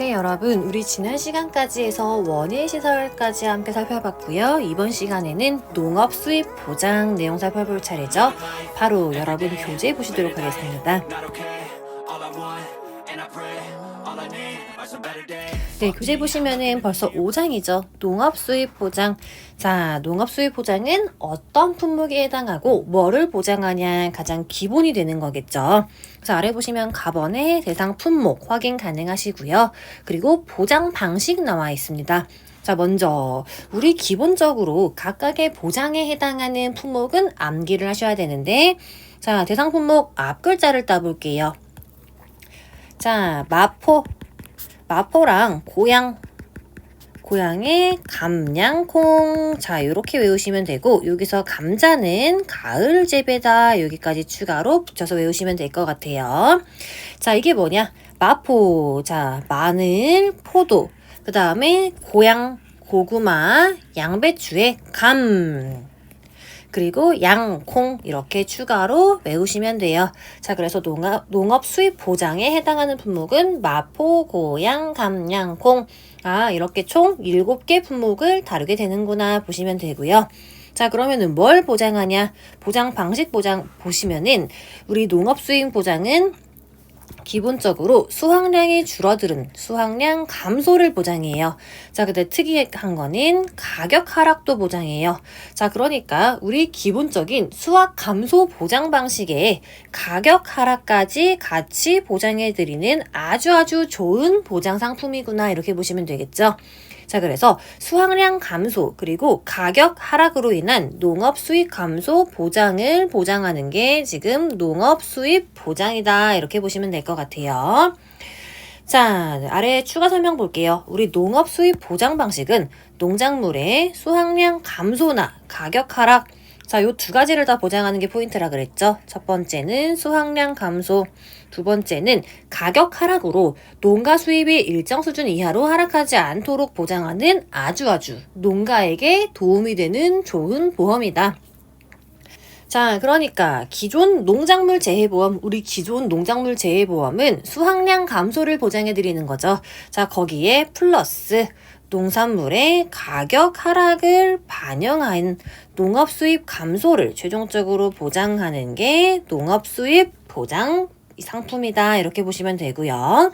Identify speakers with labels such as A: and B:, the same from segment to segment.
A: 네, 여러분. 우리 지난 시간까지 해서 원예 시설까지 함께 살펴봤고요. 이번 시간에는 농업 수입 보장 내용 살펴볼 차례죠. 바로 여러분 교재 보시도록 하겠습니다. 네, 교재 보시면은 벌써 5장이죠. 농업 수입 보장. 자, 농업 수입 보장은 어떤 품목에 해당하고 뭐를 보장하냐 가장 기본이 되는 거겠죠. 자, 아래 보시면 가번의 대상 품목 확인 가능하시고요. 그리고 보장 방식 나와 있습니다. 자, 먼저 우리 기본적으로 각각의 보장에 해당하는 품목은 암기를 하셔야 되는데 자, 대상 품목 앞 글자를 따볼게요. 자, 마포 마포랑 고양 고양의 감냥콩. 자 요렇게 외우시면 되고 여기서 감자는 가을 재배다. 여기까지 추가로 붙여서 외우시면 될 것 같아요. 자 이게 뭐냐? 마포. 자 마늘 포도. 그 다음에 고양 고구마 양배추에 감 그리고 양, 콩 이렇게 추가로 외우시면 돼요. 자, 그래서 농업, 농업 수입 보장에 해당하는 품목은 마포, 고양, 감, 양, 콩. 아, 이렇게 총 7개 품목을 다루게 되는구나 보시면 되고요. 자, 그러면은 뭘 보장하냐? 보장 방식 보장 보시면은 우리 농업 수입 보장은 기본적으로 수확량이 줄어드는 수확량 감소를 보장해요. 자, 근데 특이한 거는 가격 하락도 보장해요. 자, 그러니까 우리 기본적인 수확 감소 보장 방식에 가격 하락까지 같이 보장해 드리는 아주 아주 좋은 보장 상품이구나 이렇게 보시면 되겠죠. 자, 그래서 수확량 감소 그리고 가격 하락으로 인한 농업 수익 감소 보장을 보장하는 게 지금 농업 수입 보장이다. 이렇게 보시면 될 것 같아요. 자, 아래 추가 설명 볼게요. 우리 농업 수입 보장 방식은 농작물의 수확량 감소나 가격 하락, 자, 요 두 가지를 다 보장하는 게 포인트라 그랬죠. 첫 번째는 수확량 감소, 두 번째는 가격 하락으로 농가 수입이 일정 수준 이하로 하락하지 않도록 보장하는 아주 아주 농가에게 도움이 되는 좋은 보험이다. 자, 그러니까 기존 농작물 재해보험, 우리 기존 농작물 재해보험은 수확량 감소를 보장해 드리는 거죠. 자, 거기에 플러스 농산물의 가격 하락을 반영한 농업 수입 감소를 최종적으로 보장하는 게 농업 수입 보장 상품이다. 이렇게 보시면 되고요.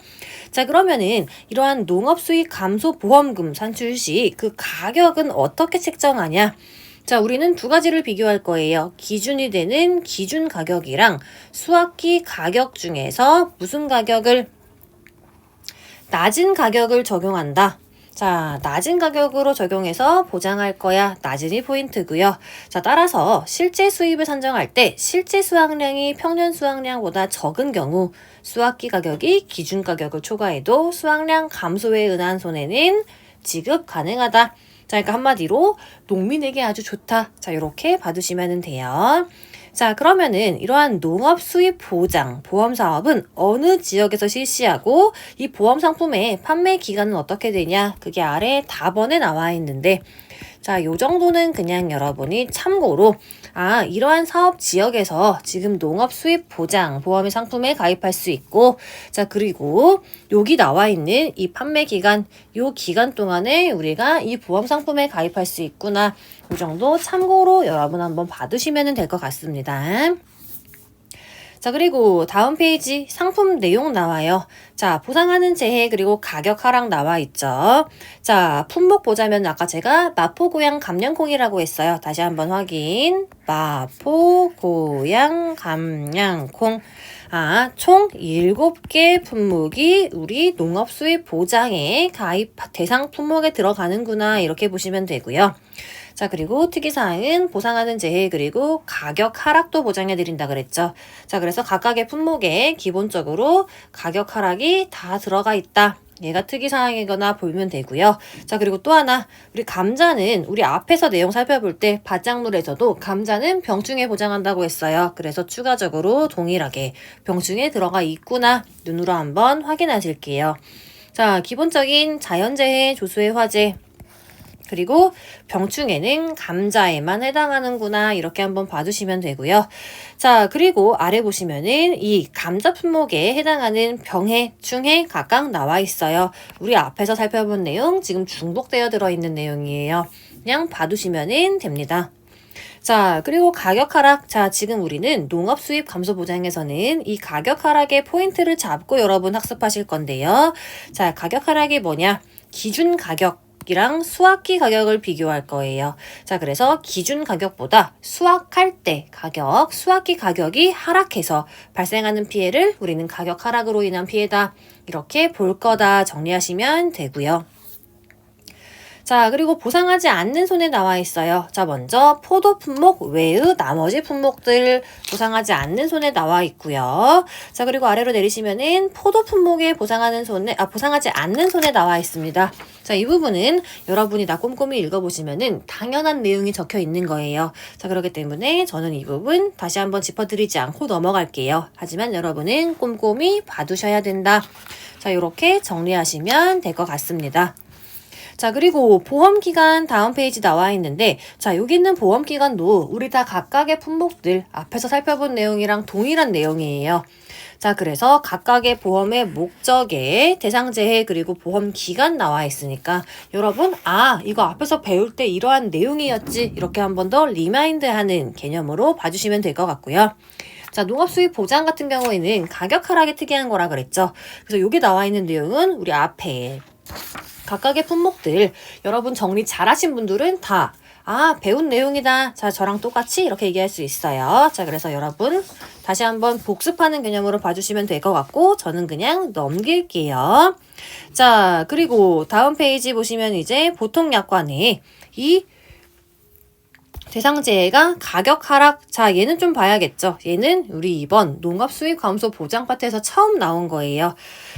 A: 자, 그러면은 이러한 농업 수익 감소 보험금 산출 시 그 가격은 어떻게 책정하냐? 자, 우리는 두 가지를 비교할 거예요. 기준이 되는 기준 가격이랑 수확기 가격 중에서 무슨 가격을 낮은 가격을 적용한다. 자, 낮은 가격으로 적용해서 보장할 거야. 낮은이 포인트고요. 자, 따라서 실제 수입을 산정할 때 실제 수확량이 평년 수확량보다 적은 경우 수확기 가격이 기준 가격을 초과해도 수확량 감소에 의한 손해는 지급 가능하다. 자, 그러니까 한마디로 농민에게 아주 좋다. 자, 이렇게 받으시면 돼요. 자, 그러면은 이러한 농업 수입 보장 보험 사업은 어느 지역에서 실시하고 이 보험 상품의 판매 기간은 어떻게 되냐? 그게 아래 답원에 나와 있는데 자, 요 정도는 그냥 여러분이 참고로 아, 이러한 사업 지역에서 지금 농업 수입 보장 보험의 상품에 가입할 수 있고 자, 그리고 여기 나와 있는 이 판매 기간 요 기간 동안에 우리가 이 보험 상품에 가입할 수 있구나. 이 정도 참고로 여러분 한번 받으시면 될 것 같습니다. 자, 그리고 다음 페이지 상품 내용 나와요. 자, 보상하는 재해 그리고 가격 하락 나와 있죠. 자, 품목 보자면 아까 제가 마포 고양 감량콩이라고 했어요. 다시 한번 확인. 마포 고양 감량콩. 아, 총 7개 품목이 우리 농업 수입 보장에 가입 대상 품목에 들어가는구나. 이렇게 보시면 되고요. 자, 그리고 특이사항은 보상하는 재해 그리고 가격 하락도 보장해 드린다 그랬죠. 자, 그래서 각각의 품목에 기본적으로 가격 하락이 다 들어가 있다. 얘가 특이사항이거나 보면 되고요. 자, 그리고 또 하나, 우리 감자는 우리 앞에서 내용 살펴볼 때 밭작물에서도 감자는 병충해 보장한다고 했어요. 그래서 추가적으로 동일하게 병충해 들어가 있구나 눈으로 한번 확인하실게요. 자, 기본적인 자연재해, 조수의 화재, 그리고 병충해는 감자에만 해당하는구나 이렇게 한번 봐주시면 되고요. 자 그리고 아래 보시면은 이 감자 품목에 해당하는 병해, 충해 각각 나와 있어요. 우리 앞에서 살펴본 내용 지금 중복되어 들어있는 내용이에요. 그냥 봐두시면 됩니다. 자, 그리고 가격 하락. 자, 지금 우리는 농업 수입 감소 보장에서는 이 가격 하락의 포인트를 잡고 여러분 학습하실 건데요. 자, 가격 하락이 뭐냐? 기준 가격. 이랑 수확기 가격을 비교할 거예요. 자, 그래서 기준 가격보다 수확할 때 가격, 수확기 가격이 하락해서 발생하는 피해를 우리는 가격 하락으로 인한 피해다. 이렇게 볼 거다 정리하시면 되고요. 자, 그리고 보상하지 않는 손에 나와 있어요. 자, 먼저 포도 품목 외의 나머지 품목들 보상하지 않는 손에 나와 있고요. 자, 그리고 아래로 내리시면은 포도 품목에 보상하는 손에 아 보상하지 않는 손에 나와 있습니다. 자, 이 부분은 여러분이 다 꼼꼼히 읽어 보시면은 당연한 내용이 적혀 있는 거예요. 자, 그렇기 때문에 저는 이 부분 다시 한번 짚어 드리지 않고 넘어갈게요. 하지만 여러분은 꼼꼼히 봐두셔야 된다. 자, 이렇게 정리하시면 될 것 같습니다. 자, 그리고 보험 기간 다음 페이지 나와 있는데, 자, 여기 있는 보험 기간도 우리 다 각각의 품목들 앞에서 살펴본 내용이랑 동일한 내용이에요. 자, 그래서 각각의 보험의 목적에 대상재해 그리고 보험 기간 나와 있으니까 여러분, 아, 이거 앞에서 배울 때 이러한 내용이었지. 이렇게 한 번 더 리마인드 하는 개념으로 봐주시면 될 것 같고요. 자, 농업 수입 보장 같은 경우에는 가격 하락이 특이한 거라 그랬죠. 그래서 여기 나와 있는 내용은 우리 앞에 각각의 품목들 여러분 정리 잘하신 분들은 다 아, 배운 내용이다. 자, 저랑 똑같이 이렇게 얘기할 수 있어요. 자, 그래서 여러분 다시 한번 복습하는 개념으로 봐주시면 될 것 같고 저는 그냥 넘길게요. 자, 그리고 다음 페이지 보시면 이제 보통 약관에 이 대상재해가 가격 하락. 자, 얘는 좀 봐야겠죠. 얘는 우리 이번 농업 수입 감소 보장 파트에서 처음 나온 거예요.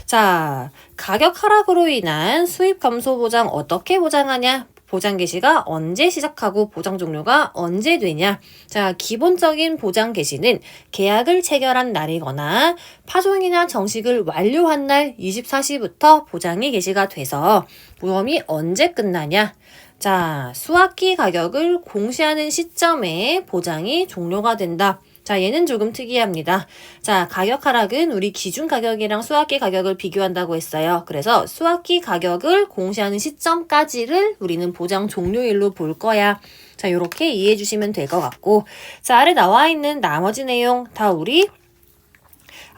A: 자, 가격 하락으로 인한 수입 감소 보장 어떻게 보장하냐? 보장 개시가 언제 시작하고 보장 종료가 언제 되냐? 자, 기본적인 보장 개시는 계약을 체결한 날이거나 파종이나 정식을 완료한 날 24시부터 보장이 개시가 돼서 보험이 언제 끝나냐? 자, 수확기 가격을 공시하는 시점에 보장이 종료가 된다. 자, 얘는 조금 특이합니다. 자, 가격 하락은 우리 기준 가격이랑 수확기 가격을 비교한다고 했어요. 그래서 수확기 가격을 공시하는 시점까지를 우리는 보장 종료일로 볼 거야. 자, 요렇게 이해해 주시면 될 것 같고. 자, 아래 나와 있는 나머지 내용 다 우리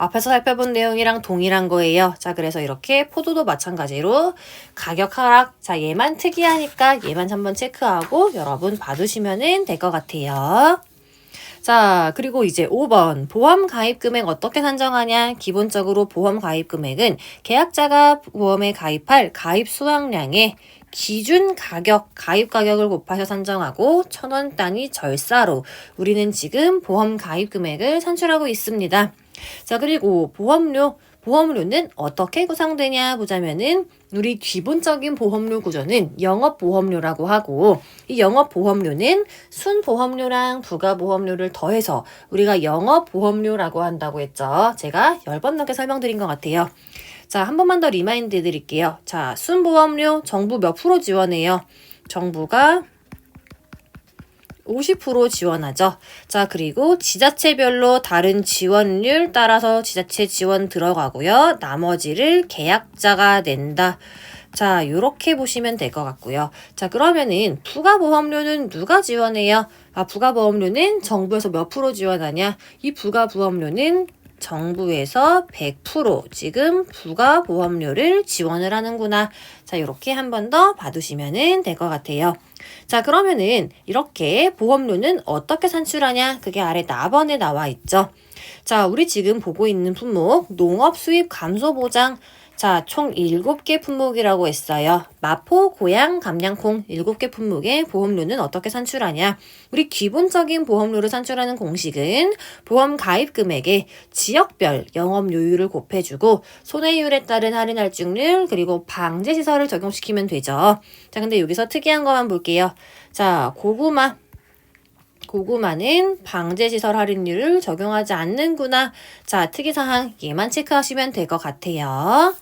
A: 앞에서 살펴본 내용이랑 동일한 거예요. 자, 그래서 이렇게 포도도 마찬가지로 가격 하락. 자, 얘만 특이하니까 얘만 한번 체크하고 여러분 봐두시면 될 것 같아요. 자, 그리고 이제 5번. 보험 가입 금액 어떻게 산정하냐? 기본적으로 보험 가입 금액은 계약자가 보험에 가입할 가입 수확량의 기준 가격, 가입 가격을 곱하여 산정하고 천원 단위 절사로 우리는 지금 보험 가입 금액을 산출하고 있습니다. 자, 그리고 보험료. 보험료는 어떻게 구성되냐 보자면은 우리 기본적인 보험료 구조는 영업보험료라고 하고 이 영업보험료는 순보험료랑 부가보험료를 더해서 우리가 영업보험료라고 한다고 했죠. 제가 10번 넘게 설명드린 것 같아요. 자, 한 번만 더 리마인드 해드릴게요. 자, 순보험료 정부 몇 프로 지원해요? 정부가 50% 지원하죠. 자, 그리고 지자체별로 다른 지원율 따라서 지자체 지원 들어가고요. 나머지를 계약자가 낸다. 자, 요렇게 보시면 될 것 같고요. 자, 그러면은 부가보험료는 누가 지원해요? 아, 부가보험료는 정부에서 몇 프로 지원하냐? 이 부가보험료는 정부에서 100% 지금 부가 보험료를 지원을 하는구나. 자, 이렇게 한 번 더 봐두시면 될 것 같아요. 자, 그러면은 이렇게 보험료는 어떻게 산출하냐? 그게 아래 나번에 나와 있죠. 자, 우리 지금 보고 있는 품목 농업 수입 감소 보장 자, 총 7개 품목이라고 했어요. 마포, 고양, 감량콩 7개 품목의 보험료는 어떻게 산출하냐? 우리 기본적인 보험료를 산출하는 공식은 보험 가입 금액에 지역별 영업료율을 곱해주고 손해율에 따른 할인 할증률 그리고 방제 시설을 적용시키면 되죠. 자, 근데 여기서 특이한 것만 볼게요. 자, 고구마 고구마는 방제시설 할인율을 적용하지 않는구나. 자, 특이사항 얘만 체크하시면 될 것 같아요.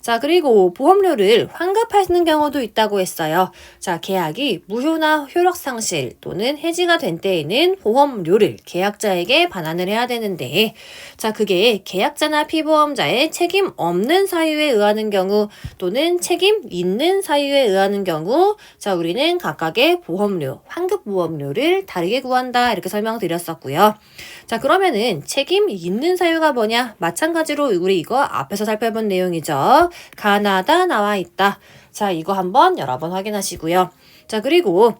A: 자, 그리고 보험료를 환급하시는 경우도 있다고 했어요. 자, 계약이 무효나 효력 상실 또는 해지가 된 때에는 보험료를 계약자에게 반환을 해야 되는데, 자, 그게 계약자나 피보험자의 책임 없는 사유에 의하는 경우 또는 책임 있는 사유에 의하는 경우, 자, 우리는 각각의 보험료, 환급보험료를 다르게 구한다. 이렇게 설명드렸었고요. 자, 그러면은 책임 있는 사유가 뭐냐? 마찬가지로 우리 이거 앞에서 살펴본 내용이죠. 가나다 나와 있다. 자, 이거 한번 여러 번 확인하시고요. 자, 그리고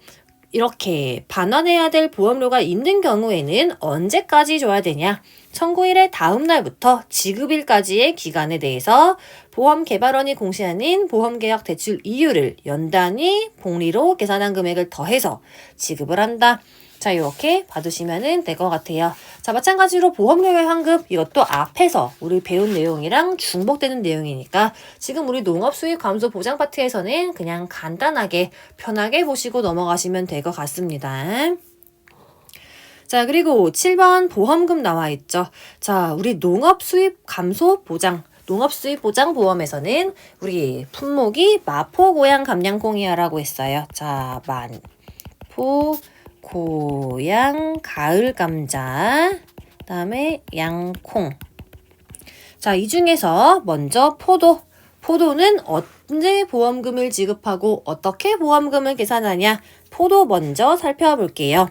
A: 이렇게 반환해야 될 보험료가 있는 경우에는 언제까지 줘야 되냐? 청구일의 다음 날부터 지급일까지의 기간에 대해서 보험개발원이 공시하는 보험계약 대출 이율을 연단위 복리로 계산한 금액을 더해서 지급을 한다. 자, 이렇게 봐두시면 될것 같아요. 자, 마찬가지로 보험료의 환급, 이것도 앞에서 우리 배운 내용이랑 중복되는 내용이니까 지금 우리 농업 수익 감소 보장 파트에서는 그냥 간단하게 편하게 보시고 넘어가시면 될 것 같습니다. 자, 그리고 7번 보험금 나와 있죠. 자, 우리 농업 수입 감소 보장. 농업 수입 보장 보험에서는 우리 품목이 마포 고양 감량콩이야라고 했어요. 자, 만포 고양 가을 감자, 그다음에 양콩. 자, 이 중에서 먼저 포도. 포도는 언제 보험금을 지급하고 어떻게 보험금을 계산하냐? 포도 먼저 살펴볼게요.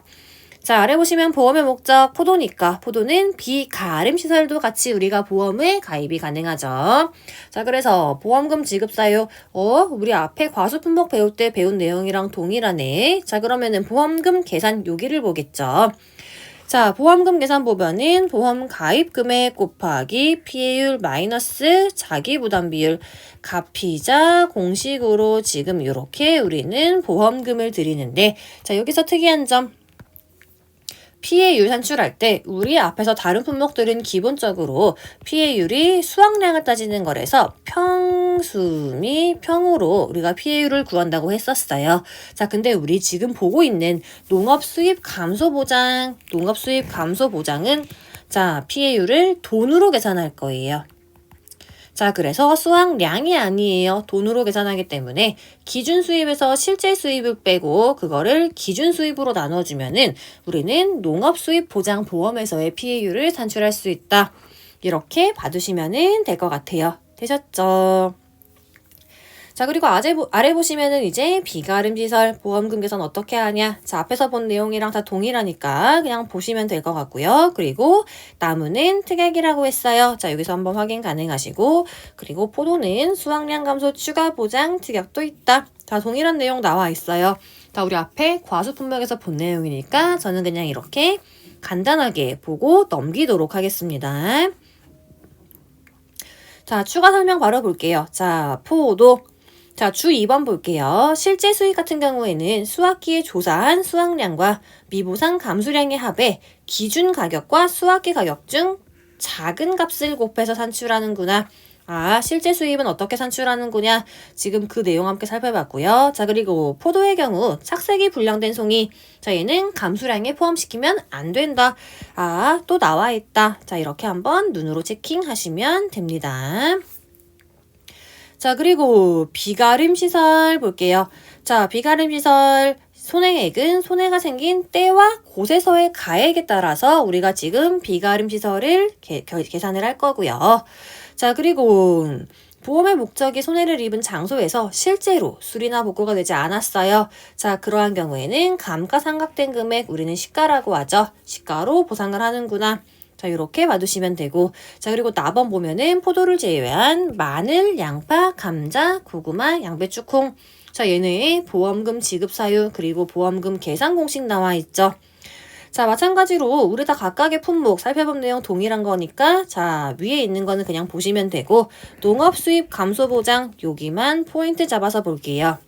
A: 자, 아래 보시면 보험의 목적 포도니까 포도는 비가림 시설도 같이 우리가 보험에 가입이 가능하죠. 자, 그래서 보험금 지급 사유 어, 우리 앞에 과수 품목 배울 때 배운 내용이랑 동일하네. 자, 그러면은 보험금 계산 여기를 보겠죠. 자, 보험금 계산 보면은 보험 가입 금액 곱하기 피해율 마이너스 자기 부담 비율 가피자 공식으로 지금 이렇게 우리는 보험금을 드리는데 자, 여기서 특이한 점 피해율 산출할 때 우리 앞에서 다른 품목들은 기본적으로 피해율이 수확량을 따지는 거라서 평수미 평으로 우리가 피해율을 구한다고 했었어요. 자, 근데 우리 지금 보고 있는 농업 수입 감소 보장, 농업 수입 감소 보장은 자, 피해율을 돈으로 계산할 거예요. 자, 그래서 수확량이 아니에요. 돈으로 계산하기 때문에 기준 수입에서 실제 수입을 빼고 그거를 기준 수입으로 나눠주면은 우리는 농업 수입 보장 보험에서의 피해율을 산출할 수 있다. 이렇게 봐두시면 될 것 같아요. 되셨죠? 자, 그리고 아래, 아래 보시면은 이제 비가름 시설 보험금 계산 어떻게 하냐. 자, 앞에서 본 내용이랑 다 동일하니까 그냥 보시면 될 것 같고요. 그리고 나무는 특약이라고 했어요. 자, 여기서 한번 확인 가능하시고, 그리고 포도는 수확량 감소 추가 보장 특약도 있다. 자, 동일한 내용 나와 있어요. 자, 우리 앞에 과수 품목에서 본 내용이니까 저는 그냥 이렇게 간단하게 보고 넘기도록 하겠습니다. 자, 추가 설명 바로 볼게요. 자, 포도. 자, 주 2번 볼게요. 실제 수익 같은 경우에는 수확기에 조사한 수확량과 미보상 감수량의 합에 기준 가격과 수확기 가격 중 작은 값을 곱해서 산출하는구나. 아, 실제 수입은 어떻게 산출하는구냐? 지금 그 내용 함께 살펴봤고요. 자, 그리고 포도의 경우 착색이 불량된 송이. 자, 얘는 감수량에 포함시키면 안 된다. 아, 또 나와 있다. 자, 이렇게 한번 눈으로 체킹하시면 됩니다. 자, 그리고 비가림 시설 볼게요. 자, 비가림 시설 손해액은 손해가 생긴 때와 곳에서의 가액에 따라서 우리가 지금 비가림 시설을 개, 계산을 할 거고요. 자, 그리고 보험의 목적이 손해를 입은 장소에서 실제로 수리나 복구가 되지 않았어요. 자, 그러한 경우에는 감가상각된 금액 우리는 시가라고 하죠. 시가로 보상을 하는구나. 자, 이렇게 봐두시면 되고. 자, 그리고 나번 보면은 포도를 제외한 마늘, 양파, 감자, 고구마, 양배추, 콩. 자, 얘네의 보험금 지급 사유, 그리고 보험금 계산 공식 나와 있죠. 자, 마찬가지로 우리 다 각각의 품목 살펴본 내용 동일한 거니까 자, 위에 있는 거는 그냥 보시면 되고 농업 수입 감소 보장 여기만 포인트 잡아서 볼게요.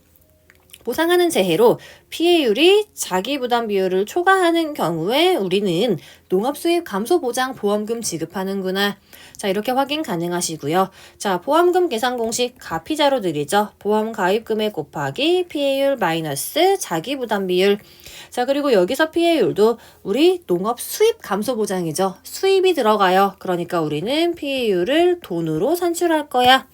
A: 보상하는 재해로 피해율이 자기 부담 비율을 초과하는 경우에 우리는 농업 수입 감소 보장 보험금 지급하는구나. 자, 이렇게 확인 가능하시고요. 자, 보험금 계산 공식 가피자로 드리죠. 보험 가입 금액 곱하기 피해율 마이너스 자기 부담 비율. 자, 그리고 여기서 피해율도 우리 농업 수입 감소 보장이죠. 수입이 들어가요. 그러니까 우리는 피해율을 돈으로 산출할 거야.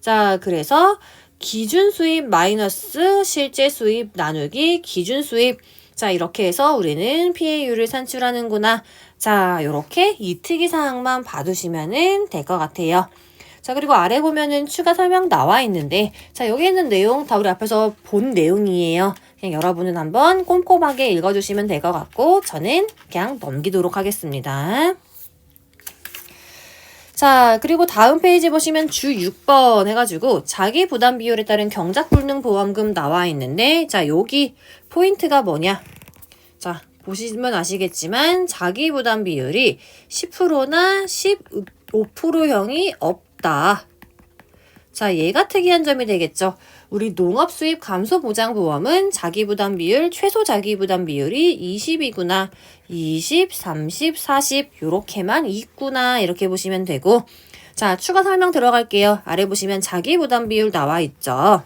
A: 자, 그래서 기준 수입 마이너스 실제 수입 나누기 기준 수입. 자, 이렇게 해서 우리는 PA율을 산출하는구나. 자, 요렇게 이 특이 사항만 봐두시면은 될 것 같아요. 자, 그리고 아래 보면은 추가 설명 나와 있는데, 자, 여기 있는 내용 다 우리 앞에서 본 내용이에요. 그냥 여러분은 한번 꼼꼼하게 읽어주시면 될 것 같고, 저는 그냥 넘기도록 하겠습니다. 자, 그리고 다음 페이지 보시면 주 6번 해가지고 자기 부담 비율에 따른 경작 불능 보험금 나와 있는데, 자, 여기 포인트가 뭐냐? 자, 보시면 아시겠지만 자기 부담 비율이 10%나 15%형이 없다. 자, 얘가 특이한 점이 되겠죠. 우리 농업 수입 감소 보장 보험은 자기 부담 비율 최소 자기 부담 비율이 20이구나. 20, 30, 40 요렇게만 있구나. 이렇게 보시면 되고. 자, 추가 설명 들어갈게요. 아래 보시면 자기 부담 비율 나와 있죠.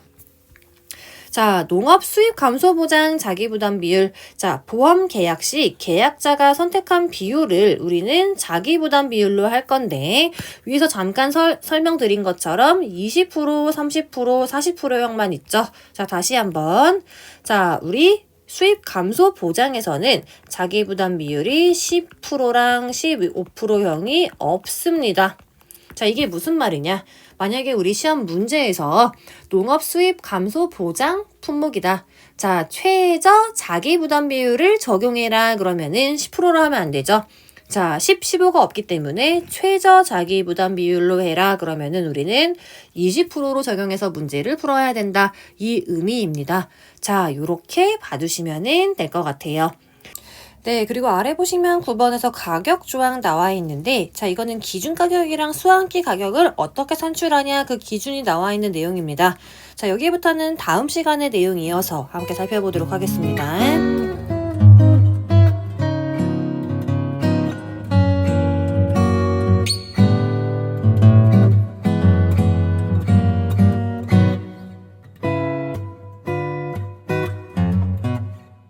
A: 자, 농업 수입 감소 보장 자기 부담 비율. 자, 보험 계약 시 계약자가 선택한 비율을 우리는 자기 부담 비율로 할 건데 위에서 잠깐 설, 설명드린 것처럼 20%, 30%, 40%형만 있죠. 자, 다시 한번. 자, 우리 수입 감소 보장에서는 자기 부담 비율이 10%랑 15%형이 없습니다. 자, 이게 무슨 말이냐? 만약에 우리 시험 문제에서 농업 수입 감소 보장 품목이다. 자, 최저 자기 부담 비율을 적용해라. 그러면은 10%로 하면 안 되죠. 자, 10, 15가 없기 때문에 최저 자기 부담 비율로 해라. 그러면은 우리는 20%로 적용해서 문제를 풀어야 된다. 이 의미입니다. 자, 요렇게 봐두시면은 될것 같아요. 네, 그리고 아래 보시면 9번에서 가격 조항 나와 있는데, 자, 이거는 기준 가격이랑 수학기 가격을 어떻게 산출하냐 그 기준이 나와 있는 내용입니다. 자, 여기부터는 다음 시간의 내용 이어서 함께 살펴보도록 하겠습니다.